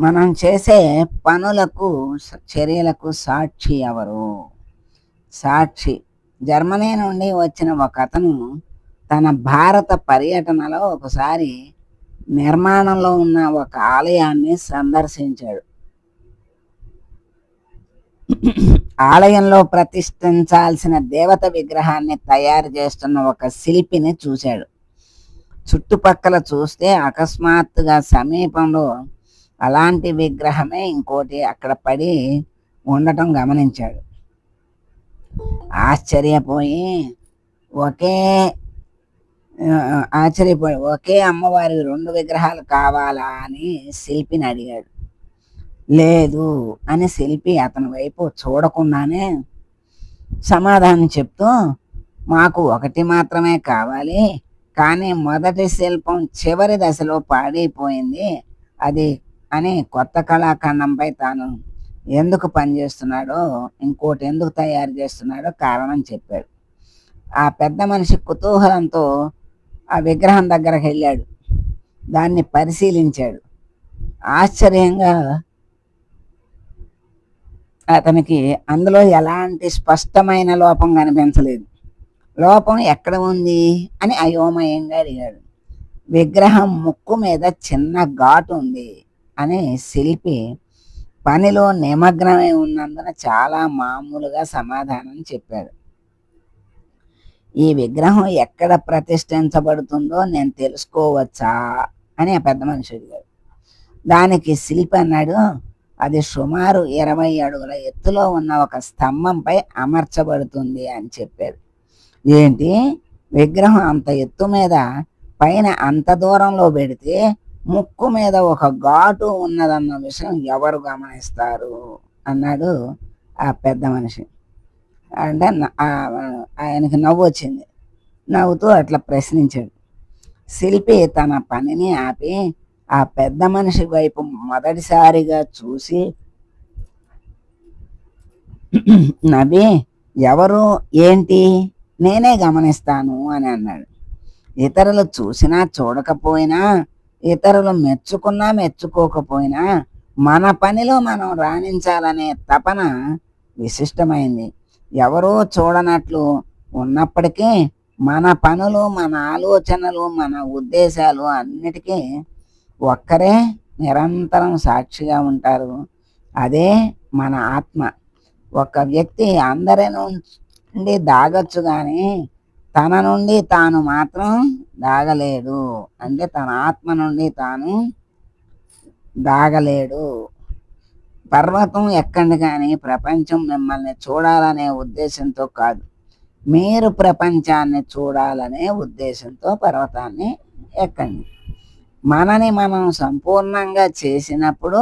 మనం చేసే పనులకు చర్యలకు సాక్షి ఎవరు? సాక్షి. జర్మనీ నుండి వచ్చిన ఒక అతను తన భారత పర్యటనలో ఒకసారి నిర్మాణంలో ఉన్న ఒక ఆలయాన్ని సందర్శించాడు. ఆలయంలో ప్రతిష్ఠించాల్సిన దేవత విగ్రహాన్ని తయారు చేస్తున్న ఒక శిల్పిని చూశాడు. చుట్టుపక్కల చూస్తే అకస్మాత్తుగా సమీపంలో అలాంటి విగ్రహమే ఇంకోటి అక్కడ పడి ఉండటం గమనించాడు. ఆశ్చర్యపోయి ఒకే ఆశ్చర్యపోయి ఒకే అమ్మవారి రెండు విగ్రహాలు కావాలా అని శిల్పిని అడిగాడు. లేదు అని శిల్పి అతని వైపు చూడకుండానే సమాధానం చెప్తూ మాకు ఒకటి మాత్రమే కావాలి కానీ మొదటి శిల్పం చివరి దశలో పాడైపోయింది అది అని కొత్త కళాఖండంపై తాను ఎందుకు పనిచేస్తున్నాడో ఇంకోటి ఎందుకు తయారు చేస్తున్నాడో కారణం చెప్పాడు. ఆ పెద్ద మనిషి కుతూహలంతో ఆ విగ్రహం దగ్గరకు వెళ్ళాడు. దాన్ని పరిశీలించాడు. ఆశ్చర్యంగా అతనికి అందులో ఎలాంటి స్పష్టమైన లోపం కనిపించలేదు. లోపం ఎక్కడ ఉంది అని అయోమయంగా అడిగాడు. విగ్రహం ముక్కు మీద చిన్న ఘాటు ఉంది. అని శిల్పి పనిలో నిమగ్నమై ఉన్నందున చాలా మామూలుగా సమాధానం చెప్పాడు. ఈ విగ్రహం ఎక్కడ ప్రతిష్ఠించబడుతుందో నేను తెలుసుకోవచ్చా? అని ఆ పెద్ద మనిషి అడిగాడు. దానికి శిల్పి అన్నాడు అది సుమారు ఇరవై అడుగుల ఎత్తులో ఉన్న ఒక స్తంభంపై అమర్చబడుతుంది అని చెప్పాడు. ఏంటి? విగ్రహం అంత ఎత్తు మీద పైన అంత దూరంలో పెడితే ముక్కు మీద ఒక ఘాటు ఉన్నదన్న విషయం ఎవరు గమనిస్తారు? అన్నాడు ఆ పెద్ద మనిషి. అంటే ఆయనకి నవ్వు వచ్చింది. నవ్వుతూ అట్లా ప్రశ్నించాడు. శిల్పి తన పనిని ఆపి ఆ పెద్ద మనిషి వైపు మొదటిసారిగా చూసి నవ్వి ఎవరు? ఏంటి? నేనే గమనిస్తాను అని అన్నాడు. ఇతరులు చూసినా చూడకపోయినా ఇతరులు మెచ్చుకున్నా మెచ్చుకోకపోయినా మన పనిలో మనం రాణించాలనే తపన విశిష్టమైంది. ఎవరో చూడనట్లు ఉన్నప్పటికీ మన పనులు మన ఆలోచనలు మన ఉద్దేశాలు అన్నిటికీ ఒక్కరే నిరంతరం సాక్షిగా ఉంటారు. అదే మన ఆత్మ. ఒక వ్యక్తి అందరి నుండి దాగచ్చు కానీ తన నుండి తాను మాత్రం దాగలేడు. అంటే తన ఆత్మ నుండి తాను దాగలేడు. పర్వతం ఎక్కండి కానీ ప్రపంచం మిమ్మల్ని చూడాలనే ఉద్దేశంతో కాదు. మీరు ప్రపంచాన్ని చూడాలనే ఉద్దేశంతో పర్వతాన్ని ఎక్కండి. మనని మనం సంపూర్ణంగా చేసినప్పుడు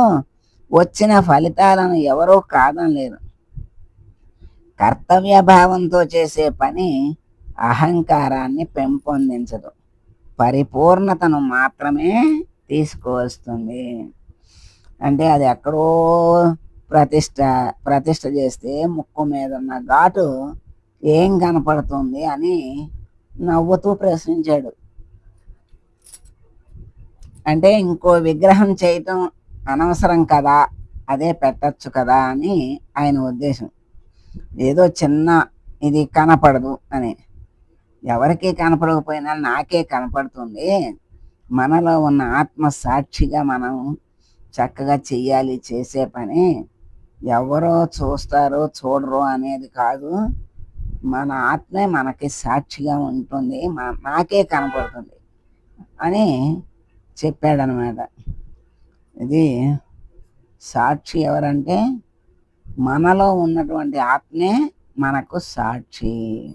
వచ్చిన ఫలితాలను ఎవరూ కాదనలేరు. కర్తవ్య భావంతో చేసే పని అహంకారాన్ని పెంపొందించదు. పరిపూర్ణతను మాత్రమే తీసుకువస్తుంది. అంటే అది ఎక్కడో ప్రతిష్ట ప్రతిష్ట చేస్తే ముక్కు మీద ఉన్న ఘాటు ఏం కనపడుతుంది అని నవ్వుతూ ప్రశ్నించాడు. అంటే ఇంకో విగ్రహం చేయటం అనవసరం కదా అదే పెట్టచ్చు కదా అని ఆయన ఉద్దేశం. ఏదో చిన్న ఇది కనపడదు అని. ఎవరికి కనపడకపోయినా నాకే కనపడుతుంది. మనలో ఉన్న ఆత్మ సాక్షిగా మనం చక్కగా చెయ్యాలి చేసే పని ఎవరో చూస్తారో చూడరు అనేది కాదు. మన ఆత్మే మనకి సాక్షిగా ఉంటుంది. మా- నాకే కనపడుతుంది అని చెప్పాడనమాట. ఇది సాక్షి ఎవరంటే మనలో ఉన్నటువంటి ఆత్మే మనకు సాక్షి.